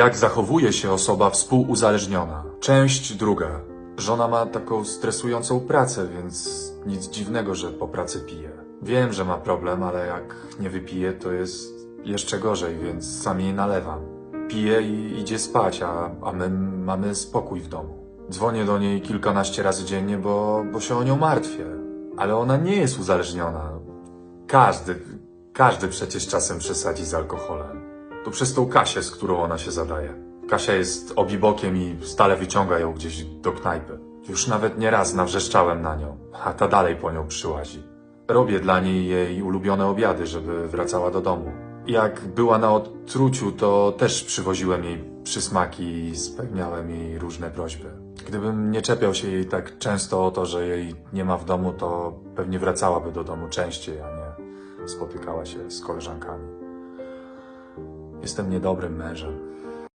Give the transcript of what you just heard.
Jak zachowuje się osoba współuzależniona? Część druga. Żona ma taką stresującą pracę, więc nic dziwnego, że po pracy pije. Wiem, że ma problem, ale jak nie wypije, to jest jeszcze gorzej, więc sam jej nalewam. Pije i idzie spać, a, a my mamy spokój w domu. Dzwonię do niej kilkanaście razy dziennie, bo, bo się o nią martwię. Ale ona nie jest uzależniona. Każdy, każdy przecież czasem przesadzi z alkoholem. To przez tą Kasię, z którą ona się zadaje. Kasia jest obibokiem i stale wyciąga ją gdzieś do knajpy. Już nawet nieraz nawrzeszczałem na nią, a ta dalej po nią przyłazi. Robię dla niej jej ulubione obiady, żeby wracała do domu. Jak była na odtruciu, to też przywoziłem jej przysmaki i spełniałem jej różne prośby. Gdybym nie czepiał się jej tak często o to, że jej nie ma w domu, to pewnie wracałaby do domu częściej, a nie spotykała się z koleżankami. Jestem niedobrym mężem.